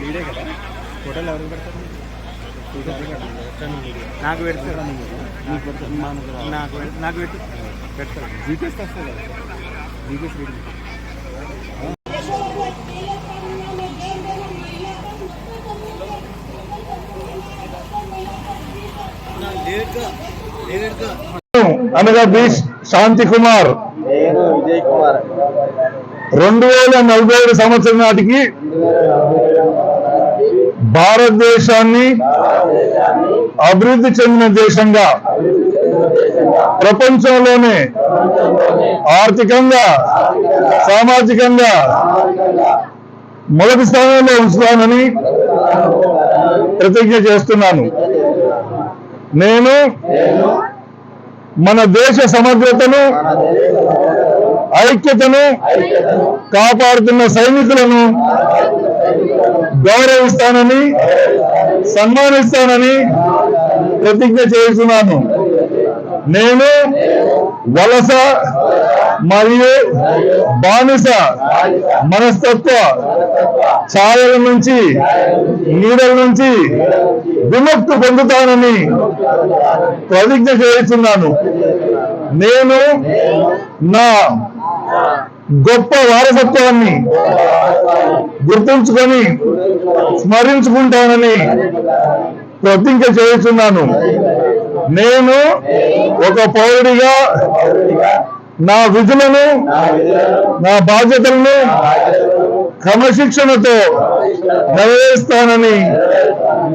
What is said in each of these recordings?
ఎట్లా ఎవరికి పెడతారు? నాకు పెడతారు. నాకు నాకు పెట్టు. పెడతారు. జీపీఎస్ వస్తుంది కదా? జీపీఎస్ రీడింగ్ అనగా బి శాంతి కుమార్. నేను విజయ్ కుమార్. రెండు వేల నలభై ఏడు సంవత్సరం నాటికి భారతదేశాన్ని అభివృద్ధి చెందిన దేశంగా ప్రపంచంలోనే ఆర్థికంగా సామాజికంగా మొదటి స్థానంలో ఉంచుతానని ప్రతిజ్ఞ చేస్తున్నాను. నేను మన దేశ సమగ్రతను ఐక్యతను కాపాడుతున్న సైనికులను గౌరవిస్తానని సన్మానిస్తానని ప్రతిజ్ఞ చేస్తున్నాను. నేను వలస మరియు బానిస మనస్తత్వ ఛాయల నుంచి నీడల నుంచి విముక్తి పొందుతానని ప్రతిజ్ఞ చేస్తున్నాను. నేను నా గొప్ప వారసత్వాన్ని గుర్తుంచుకొని స్మరించుకుంటానని ప్రతిజ్ఞ చేస్తున్నాను. నేను ఒక పౌరుడిగా నా విధులను నా బాధ్యతలను క్రమశిక్షణతో నెరవేరుస్తానని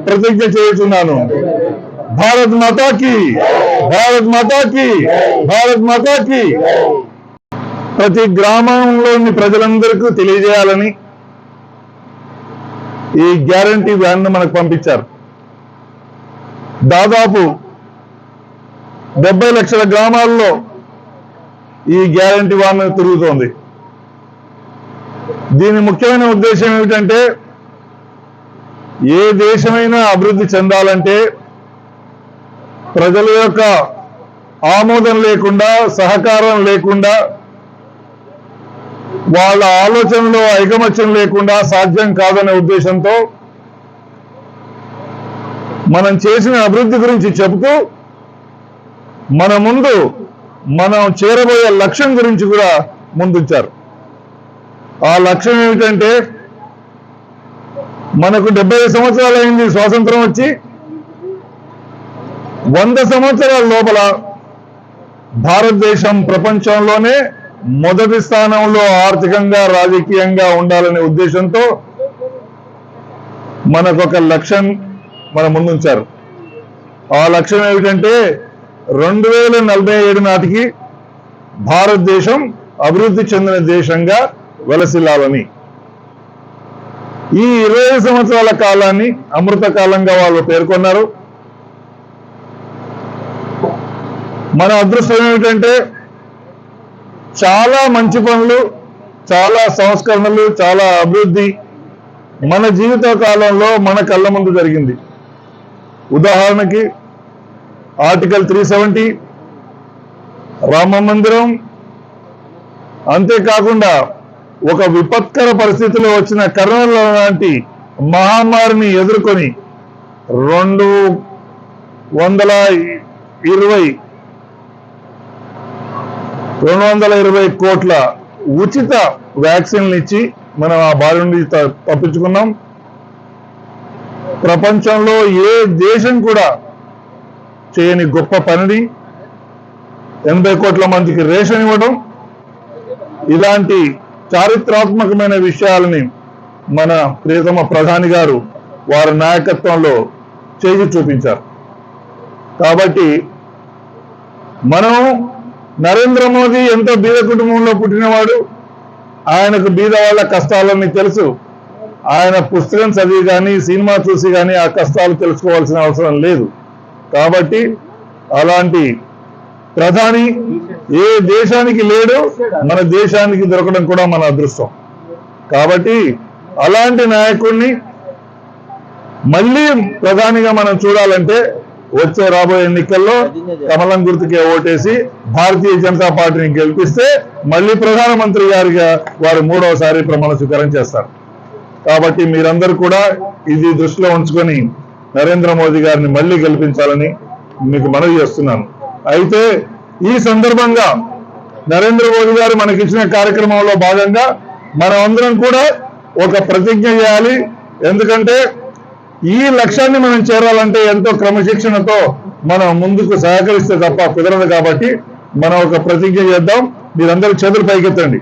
ప్రతిజ్ఞ చేస్తున్నాను. భారత్ మాతాకి భారత్ మాతాకి భారత్ మాతాకి. ప్రతి గ్రామంలోని ప్రజలందరికీ తెలియజేయాలని ఈ గ్యారంటీ వ్యాన్ మనకు పంపించారు. దాదాపు డెబ్బై లక్షల గ్రామాల్లో ఈ గ్యారంటీ వాన్ తిరుగుతోంది. దీని ముఖ్యమైన ఉద్దేశం ఏమిటంటే ఏ దేశమైనా అభివృద్ధి చెందాలంటే ప్రజల యొక్క ఆమోదం లేకుండా సహకారం లేకుండా వాళ్ళ ఆలోచనలో ఐకమత్యం లేకుండా సాధ్యం కాదనే ఉద్దేశంతో మనం చేసిన అభివృద్ధి గురించి చెబుతూ మన ముందు మనం చేరబోయే లక్ష్యం గురించి కూడా ముందుంచారు. ఆ లక్ష్యం ఏమిటంటే మనకు డెబ్బై సంవత్సరాలు అయింది స్వాతంత్రం వచ్చి వంద సంవత్సరాల లోపల భారతదేశం ప్రపంచంలోనే మొదటి స్థానంలో ఆర్థికంగా రాజకీయంగా ఉండాలనే ఉద్దేశంతో మనకొక లక్ష్యం మన ముందుంచారు. ఆ లక్ష్యం ఏమిటంటే రెండు వేల నలభై ఏడు నాటికి భారతదేశం అభివృద్ధి చెందిన దేశంగా వెలసిల్లాలని. ఈ ఇరవై సంవత్సరాల కాలాన్ని అమృత కాలంగా వాళ్ళు పేర్కొన్నారు. మన అదృష్టం ఏమిటంటే చాలా మంచి పనులు చాలా సంస్కరణలు చాలా అభివృద్ధి మన జీవిత కాలంలో మన కళ్ళ ముందు జరిగింది. ఉదాహరణకి ఆర్టికల్ త్రీ సెవెంటీ రామ మందిరం అంతేకాకుండా ఒక విపత్కర పరిస్థితిలో వచ్చిన కరోనా లాంటి మహమ్మారిని ఎదుర్కొని రెండు వందల ఇరవై రెండు వందల ఇరవై కోట్ల ఉచిత వ్యాక్సిన్లు ఇచ్చి మనం ఆ బారి నుండి తప్పించుకున్నాం. ప్రపంచంలో ఏ దేశం కూడా చేయని గొప్ప పనిని ఎనభై కోట్ల మందికి రేషన్ ఇవ్వడం. ఇలాంటి చారిత్రాత్మకమైన విషయాలని మన ప్రియతమ ప్రధాని గారు వారి నాయకత్వంలో చేసి చూపించారు. కాబట్టి మనం నరేంద్ర మోదీ ఎంతో బీద కుటుంబంలో పుట్టినవాడు. ఆయనకు బీద వాళ్ళ కష్టాలన్నీ తెలుసు. ఆయన పుస్తకం చదివి కానీ సినిమా చూసి కానీ ఆ కష్టాలు తెలుసుకోవాల్సిన అవసరం లేదు. కాబట్టి అలాంటి ప్రధాని ఏ దేశానికి లేడు మన దేశానికి దొరకడం కూడా మన అదృష్టం. కాబట్టి అలాంటి నాయకుడిని మళ్ళీ ప్రధానిగా మనం చూడాలంటే వచ్చే రాబోయే ఎన్నికల్లో కమలం గుర్తుకే ఓటేసి భారతీయ జనతా పార్టీని గెలిపిస్తే మళ్ళీ ప్రధానమంత్రి గారిగా వారు మూడవసారి ప్రమాణ స్వీకారం చేస్తారు. కాబట్టి మీరందరూ కూడా ఇది దృష్టిలో ఉంచుకొని నరేంద్ర మోదీ గారిని మళ్ళీ గెలిపించాలని మీకు మనవి చేస్తున్నాను. అయితే ఈ సందర్భంగా నరేంద్ర మోదీ గారు మనకి ఇచ్చిన కార్యక్రమంలో భాగంగా మనం అందరం కూడా ఒక ప్రతిజ్ఞ చేయాలి. ఎందుకంటే ఈ లక్ష్యాన్ని మనం చేరాలంటే ఎంతో క్రమశిక్షణతో మనం ముందుకు సహకరిస్తే తప్ప కుదరదు కాబట్టి మనం ఒక ప్రతిజ్ఞ చేద్దాం. మీరందరూ చేతులు పైకెత్తండి.